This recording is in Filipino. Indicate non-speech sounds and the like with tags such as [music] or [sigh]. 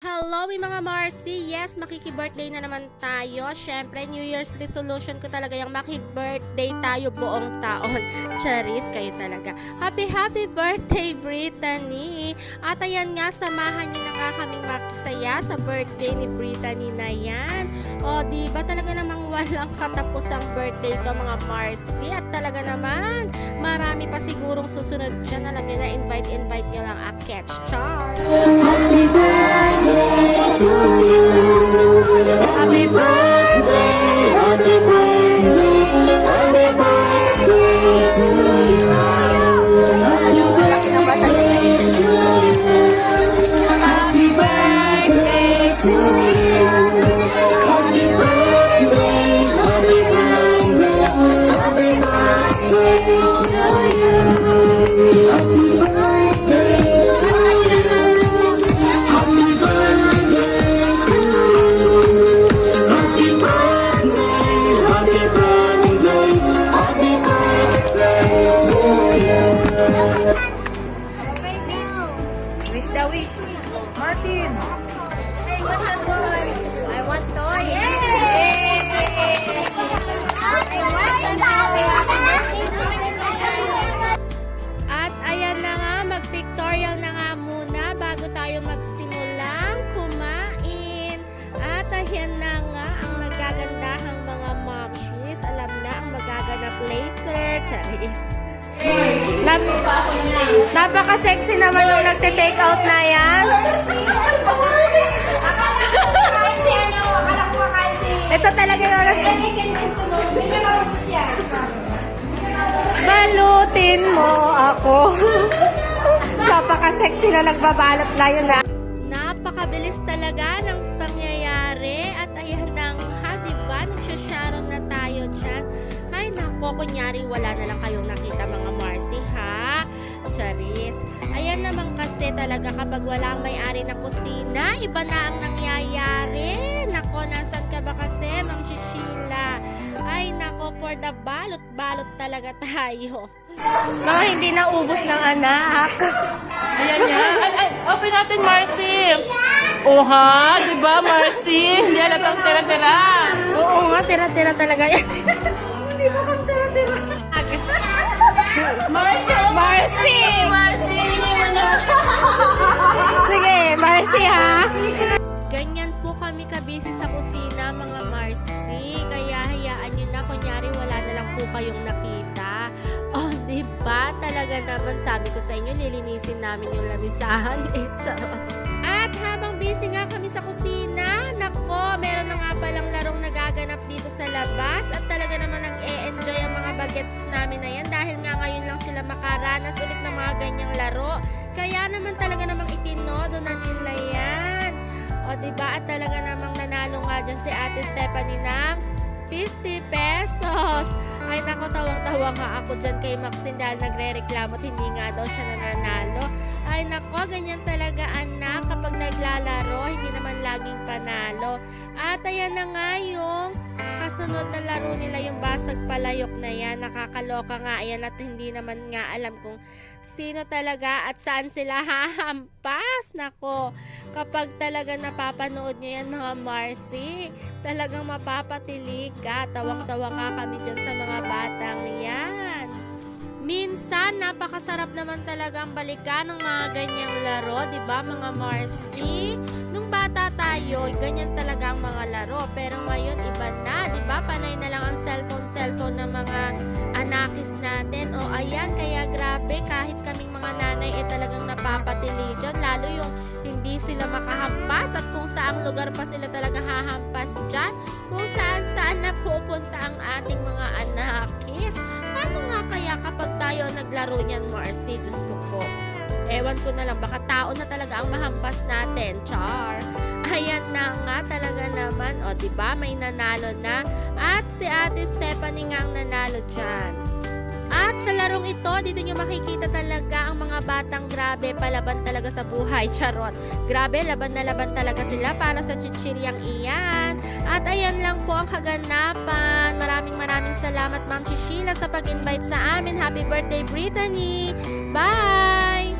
Hello, may mga Marcy. Yes, makiki-birthday na naman tayo. Syempre, New Year's resolution ko talaga yung maki-birthday tayo buong taon. [laughs] Charis, kayo talaga. Happy, happy birthday, Brittany! At ayan nga, samahan niyo na nga kaming makisaya sa birthday ni Brittany na yan. O, di ba talaga namang [laughs] walang katapusang birthday to mga Marcy? At talaga naman, marami pa sigurong susunod dyan. Alam niyo na, invite-invite niyo lang a catch char. Mag-pictorial na nga muna bago tayo magsimulang kumain. At ayan na nga ang nagagandahang mga momshies. Alam na ang magaganap later. Charis. Nap Napaka-sexy naman nung nagte-take out na yan. Ito talaga yung Balutin mo ako. Napaka-sexy na nagbabalot na yun na. Napakabilis talaga ng pangyayari at ayan na nga, diba? Nagsasharon na tayo dyan. Ay nako, kunyari wala na lang kayong nakita mga Marcy ha. Charis. Ayan naman kasi talaga kapag wala ang may-ari ng kusina, iba na ang nangyayari. Nako, nasan ka ba kasi, Ma'am Shishila? Ay nako, for the balot-balot talaga tayo. Mga hindi na ubos ng anak. Ayan yan. Ay, ay, open natin, Marcy. Oha, di ba, Marcy? Hindi alatang tira-tira. Oo nga, tira-tira talaga yan. [laughs] Marcy, oh, Marcy! Marcy, hindi mo na. Sige, Marcy ha. Ganyan po kami kabisi sa kusina mga Marcy. Kaya hayaan nyo na kunyari wala na lang po kayong nakita. Talaga naman sabi ko sa inyo, lilinisin namin yung lamisahan. [laughs] Eh, charot. At habang busy nga kami sa kusina, nako, meron na nga palang larong nagaganap dito sa labas at talaga naman nag enjoy ang mga bagets namin na yan dahil nga ngayon lang sila makaranas ulit ng mga ganyang laro. Kaya naman talaga namang itinodo na nila yan. O diba at talaga namang nanalo nga dyan si Ate Stephanie ng 50 pesos. Ay nako, tawang-tawa nga ako dyan kay Maxine dahil nagre-reklamo at hindi nga daw siya nananalo. Ay nako, ganyan talaga anak kapag naglalaro, hindi naman laging panalo. At ayan na nga yung kasunod na laro nila yung basag palayok na yan. Nakakaloka nga yan at hindi naman nga alam kung sino talaga at saan sila [laughs] hahampas. Nako, kapag talaga napapanood nyo yan mga Marcy, talagang mapapatilig ka. Tawang-tawa nga kami dyan sa mga batang yan. Minsan, napakasarap naman talaga ang balikan ng mga ganyang laro, di ba mga Marcy? Nung bata tayo, ganyan talaga ang mga laro. Pero ngayon, iba na, di ba? Panay na lang ang cellphone-cellphone ng mga anakis natin. O ayan, kaya grabe, kahit kaming mga nanay ay talagang napapatili dyan. Lalo yung hindi sila makahampas at kung saang lugar pa sila talaga hahampas dyan. Kung saan-saan na pupunta ang ating mga tayo naglaro niyan, Marcy? Diyos ko po. Ewan ko na lang, baka tao na talaga ang mahampas natin, char. Ayan na nga talaga naman, o ba may nanalo na. At si Ate Stephanie nga ang nanalo dyan. At sa larong ito, dito nyo makikita talaga ang mga batang grabe palaban talaga sa buhay. [laughs] Charot. Grabe, laban na laban talaga sila para sa chichiryang iyan. At ayan lang po ang kaganapan. Maraming salamat Ma'am Shishila sa pag-invite sa amin. Happy birthday Brittany! Bye!